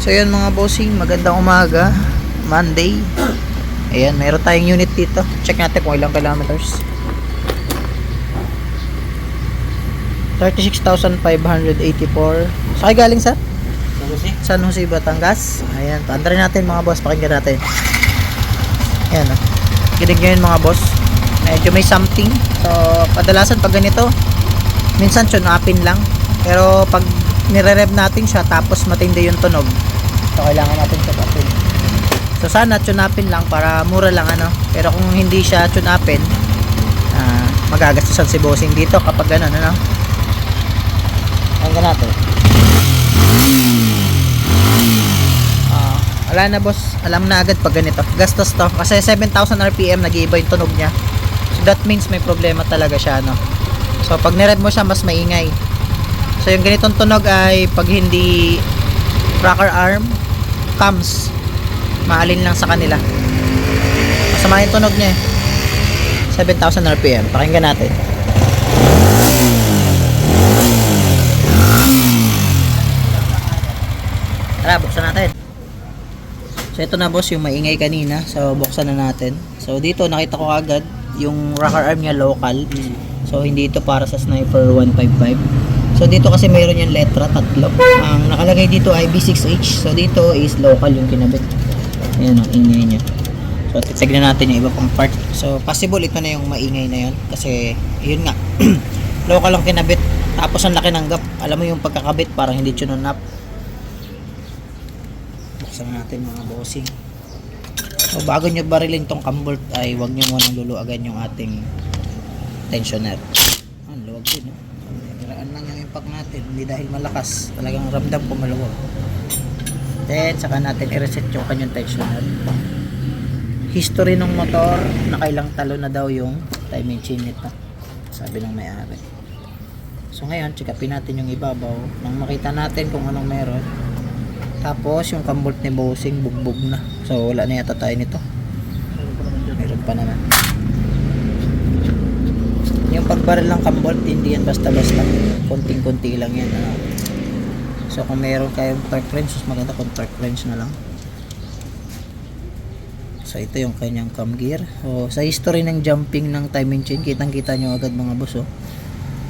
So yun mga bossing, magandang umaga. Monday. Ayan, meron tayong unit dito. Check natin kung ilang kilometers. 36,584. Saan galing sa? San Jose, Batangas. Ayan, paandarin natin mga boss, pakinggan natin. Ayan, oh. Kinig nyo yun mga boss. Medyo may something. So, kadalasan pag ganito, minsan tune upin lang. Pero pag nire-rev natin siya tapos matindi yung tunog, so kailangan natin tune upin. So sana tune upin lang para mura lang ano. Pero kung hindi siya tune upin, ah, magagastusan si bossing dito kapag ganun ano. Hanggang natin. Ah, wala na boss, alam na agad pag ganito. Gastos to kasi 7,000 RPM nag-iiba yung tunog niya. So that means may problema talaga siya no. So pag nired mo siya mas maingay. So yung ganitong tunog ay pag hindi rocker arm cams maalin lang sa kanila. Masama yung tunog niya eh. 7,000 RPM. Pakinggan natin. Tara, buksan natin. So ito na boss yung maingay kanina. So buksan na natin. So dito nakita ko agad yung rocker arm niya local. So hindi ito para sa Sniper 155. So dito kasi mayroon yung letra tatlo. Ang nakalagay dito ay B6H. So dito is local yung kinabit. Ayan ang ingay niya. So titignan natin yung iba pang part. So possible ito na yung maingay na yun kasi yun nga. local ang kinabit. Tapos ang laki ng gap. Alam mo yung pagkakabit parang hindi tunon up. Buksan natin mga bossing. So bago nyo barilin tong cambolt ay wag nyo munang luluagan yung ating tensioner. Ang luwag din. No? Hiraan lang yung impact natin. Hindi dahil malakas. Talagang ramdam ko maluwag. Then saka natin i-reset yung kanyang tensioner. History ng motor, nakailang talo na daw yung timing chain nito. Sabi ng may-ari. So ngayon, check natin yung ibabaw nang makita natin kung anong meron. Tapos yung cambolt ni Bossing bugbog na. So wala na yata tayo nito. Meron pa naman. Yung pagbaril ng cambolt hindi yan basta-basta. Konting-konti lang yan. Ano. So kung meron kayong torque wrench, mas maganda kung torque wrench na lang. So ito yung kanyang cam gear. So sa history ng jumping ng timing chain, kitang-kita nyo agad mga boss oh.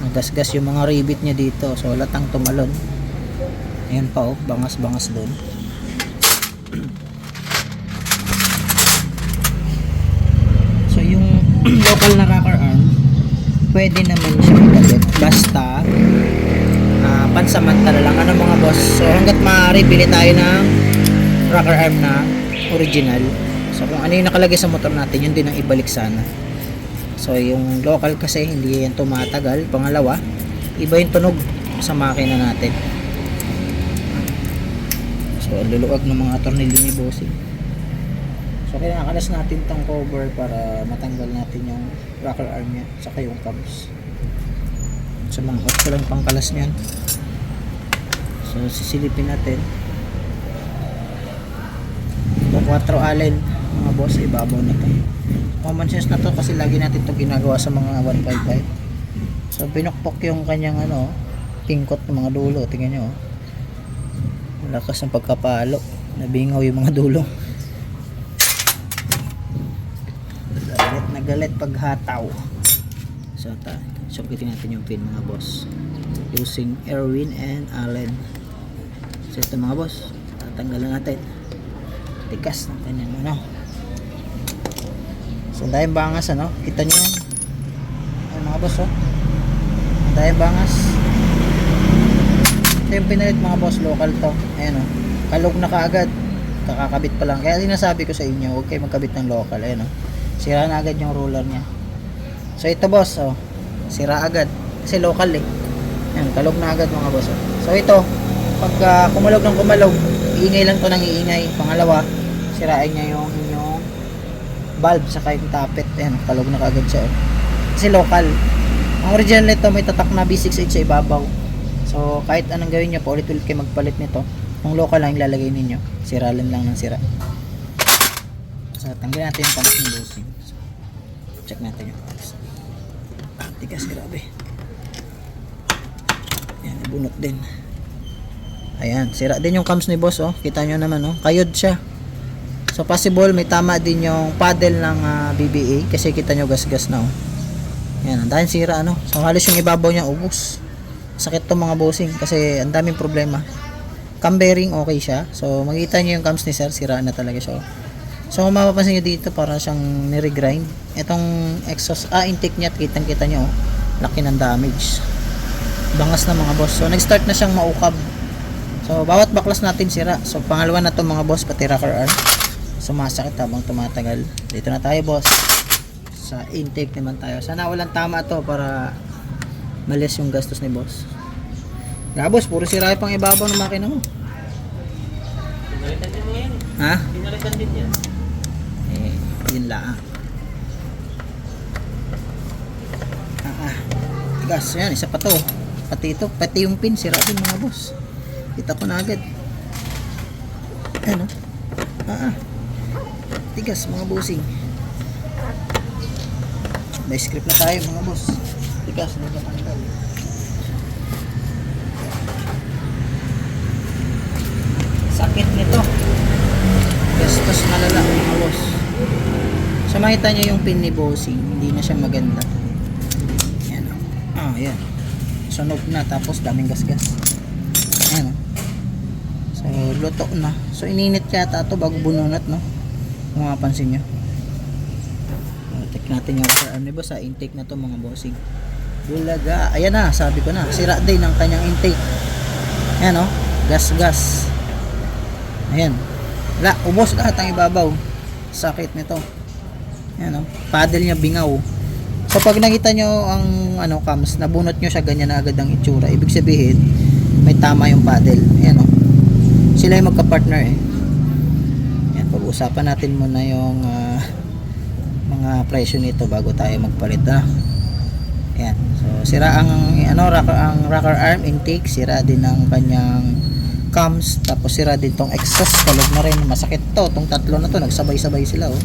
Nagasgas yung mga rivet niya dito. So latang tumalon. Ayan pa oh, bangas-bangas doon. so yung local na rocker arm, pwede naman siya ikabit. Basta ah, pansamantala lang. Ano mga boss? So hanggat maaari, bili tayo ng rocker arm na original. So kung ano yung nakalagay sa motor natin, yun din ang ibalik sana. So yung local kasi hindi yan tumatagal. Pangalawa, iba yung tunog sa makina natin. So, luluwag ng mga tornilyo ni Bossing. So, kinakalas natin tong cover para matanggal natin yung rocker arm niya saka yung cams. Sa mga 8 lang pangkalas niyan. So, sisilipin natin. Ito 4 allen mga boss, ibabaw na to. Common sense na to kasi lagi natin to ginagawa sa mga 155. So, pinukpok yung kanyang ano, tingkot ng mga dulo. Tingnan nyo, oh lakas ng pagkapalo nabingaw yung mga dulo galit na galit paghataw. So ta sukitin natin yung pin mga boss. Using Erwin and Allen. So ito mga boss. Tatanggalan natin. Tikas ng kanyang ano. So dahil bangas ano? Kita nyo yan? Ayan, mga boss oh. Dahil bangas. Ito yung pinalit mga boss local to. Ayan o kalog na kaagad. Kakakabit pa lang. Kaya sinasabi ko sa inyo huwag kayo magkabit ng local. Ayan o sira na agad yung roller nya so ito boss o sira agad. Kasi local eh. Ayan kalog na agad mga boss o. so ito pag uh, kumalog ng kumalog iingay lang to ng iingay. Pangalawa sirain niya yung inyong valve saka yung tapet. Ayan kalog na kaagad siya o. kasi local. Ang original nito may tatak na B6H sa ibabaw. So, kahit anong gawin nyo, paulit-ulit kayo magpalit nito. Kung local lang ilalagay ninyo, siralan lang ng sira. So, tanggalin natin yung palas ng dosing. So, check natin yung palas. Ah, tigas, grabe. Yan, nabunot din. Ayan, sira din yung cams ni boss oh. Kita nyo naman oh. Kayod siya. So possible may tama din yung paddle ng ah, BBA kasi kita nyo gas-gas na oh. Ayan, dahil sira ano. So halos yung ibabaw niya ubos. Sakit to mga bossing kasi ang daming problema. Cam bearing okay siya. So makita nyo yung cams ni sir, sira na talaga siya. oh. So kung mapapansin nyo dito para siyang nire-grind. Itong exhaust, ah intake niya, kitang kita nyo oh. Laki ng damage. Bangas na mga boss. So nag-start na siyang maukab. So, bawat baklas natin sira. So, pangalawa na to mga boss, pati rocker arm. Sumasakit habang tumatagal. Dito na tayo, boss. Sa intake naman tayo. Sana walang tama to para malis yung gastos ni boss. Nga, boss, puro sira yung pang ibabaw ng makina mo. Pinalitan din mo yan. Ha? Pinalitan din yan. Yun lang. Ah, ah. Tigas, yan, isa pa to. Pati ito, pati yung pin, sira din mga boss. Kita ko na agad. Ano? Ah, ah. Tigas, mga bossing. May script na tayo, mga boss. Tigas, hindi ka tanggal. Sakit nito. Gastos malala, mga boss. So makita nyo yung pin ni bossing, hindi na siya maganda. Yan o. Ah, yan. Sunog na, tapos daming gasgas. Ayan o. So, luto na. So, ininit yata ito bago bununat, no? Kung mapapansin nyo. So, check natin yung upper arm ni boss, ha? Intake na to mga bossing. Bulaga. Ayan na, sabi ko na. Sira din ang kanyang intake. Ayan o. Gas-gas. Ayan. Wala, ubos lahat ang ibabaw. Sakit nito. Ayan o. Paddle niya bingaw. So pag nakita nyo ang ano cams, nabunot nyo siya ganyan na agad ang itsura. Ibig sabihin, may tama yung paddle. Ayan o. Sila yung magka-partner eh. Ayan, pag-usapan natin muna yung ah, mga presyo nito bago tayo magpalit na. Ayan. So sira ang ano rocker, ang rocker arm intake, sira din ang kanyang cams, tapos sira din tong exhaust, kalog na rin, masakit to, tong tatlo na to, nagsabay-sabay sila oh.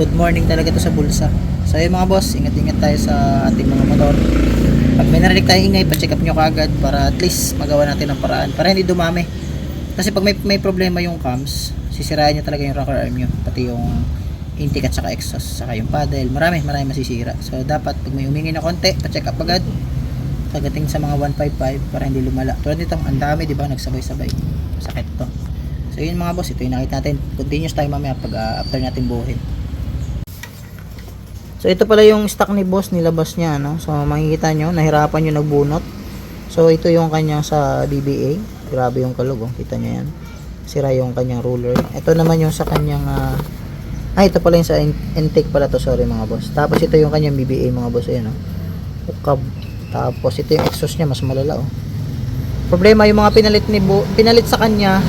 Good morning talaga to sa bulsa. So ayun mga boss, ingat-ingat tayo sa ating mga motor. Pag may narinig tayo ingay, pa-check up nyo kaagad para at least magawa natin ng paraan, para hindi dumami. Kasi pag may, may problema yung cams, sisirain nyo talaga yung rocker arm nyo, pati yung intake at saka exhaust, saka yung paddle, marami, marami masisira. So dapat pag may humingi na konti, pa-check up agad pagdating sa mga 155 para hindi lumala. Tulad nito, ang dami, di ba? Nagsabay-sabay. Sakit to. So yun mga boss, ito yung nakita natin. Continuous tayo mamaya pag ah, after natin buuhin. So ito pala yung stock ni boss nilabas niya no. So makikita nyo nahirapan yung nagbunot. So ito yung kanya sa BBA. Grabe yung kalog oh. Kita nyo yan. Sira yung kanyang ruler. Ito naman yung sa kanyang ah ah, ito pala yung sa in- intake pala to. Sorry mga boss. Tapos ito yung kanyang BBA mga boss. Ayan oh. Ukab. Tapos ito yung exhaust niya mas malala oh. Problema yung mga pinalit ni Bo, pinalit sa kanya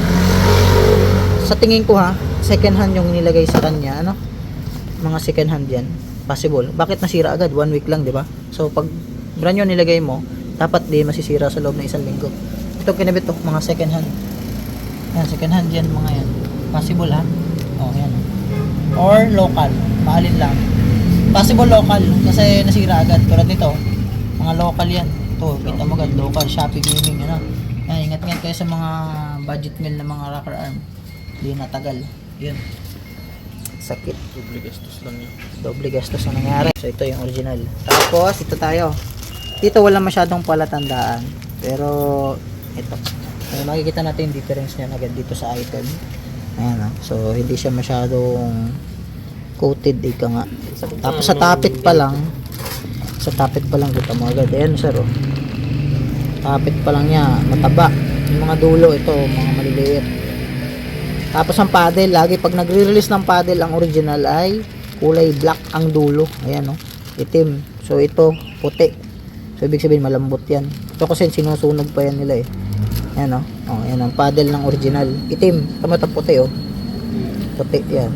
sa tingin ko ha, second hand yung nilagay sa kanya, ano? Mga second hand yan. Possible. Bakit nasira agad? One week lang, di ba? So, pag brand new nilagay mo, dapat di masisira sa loob ng isang linggo. Ito kinabit to, mga second hand. Yan, second hand yan, mga yan. Possible ha? Oh, yan. oh. Or local. Mahalin lang. Possible local, kasi nasira agad. Tulad nito, mga local yan. Ito, kita mo agad, local, Shopee Gaming, ano. Yan, ingat-ingat kayo sa mga budget meal na mga rocker arm. Hindi natagal. Yun. Sakit. Doble gastos lang yun. Doble gastos ang nangyari. So, ito yung original. Tapos, ito tayo. Dito wala masyadong palatandaan. Pero, ito. So, makikita natin yung difference niya agad dito sa item. Ayan. So, hindi siya masyadong coated, ika nga. Tapos, sa tapit pa lang, sa tapit pa lang kita mo agad. Ayan, sir, oh. Tapit pa lang niya, mataba. Yung mga dulo, ito, mga maliliit. Tapos ang paddle, lagi pag nagre-release ng paddle, ang original ay kulay black ang dulo. Ayan, no? Itim. So, ito, puti. So, ibig sabihin, malambot yan. Ito kasi sinusunog pa yan nila eh. Ayan, no? Oh, ayan ang paddle ng original. Itim. Tama ito puti, oh. Puti, yan.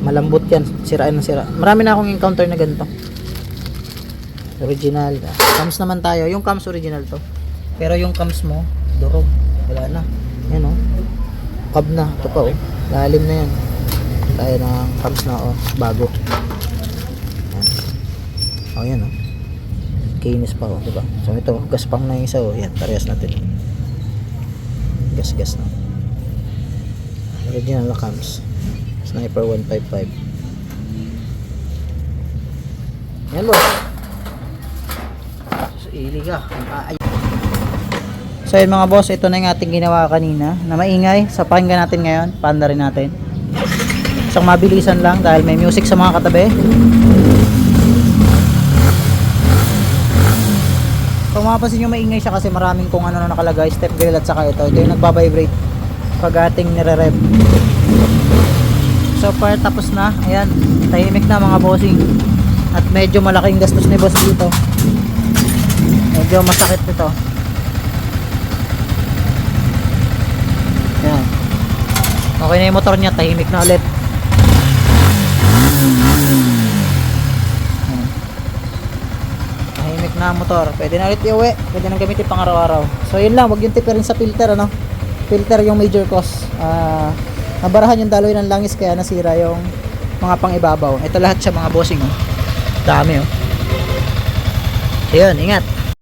Malambot yan. Siraan na sira. Marami na akong encounter na ganito. Original. Cams naman tayo. Yung cams original to. Pero yung cams mo, durog. Wala na. Yan, oh cab na ito pa oh lalim na yan tayo ng cabs na oh bago yan. oh yan oh kinis pa oh diba so ito gaspang na yung isa oh yan parehas natin gas-gas na. Original na cams. Sniper 155. Yan boss. Ili ka. Ay. So yun mga boss, ito na yung ating ginawa kanina na maingay. Sa pakinggan natin ngayon, panda rin natin. Isang mabilisan lang dahil may music sa mga katabi. Kung mapapansin nyo maingay siya kasi maraming kung ano na nakalagay, step grill at saka ito. Ito yung nagbabibrate pag ating nire-rev. So far tapos na. Ayan, tahimik na mga bossing. At medyo malaking gastos ni boss dito. Medyo masakit ito. Ayan. Okay na yung motor niya, tahimik na ulit. Ayan. Tahimik na motor. Pwede na ulit iuwi. Pwede nang gamitin pang araw-araw. So yun lang, wag yung tipirin sa filter ano. Filter yung major cause. Ah, nabarahan yung daloy ng langis kaya nasira yung mga pang ibabaw. Ito lahat siya mga bossing oh. Dami oh. Ayun, ingat.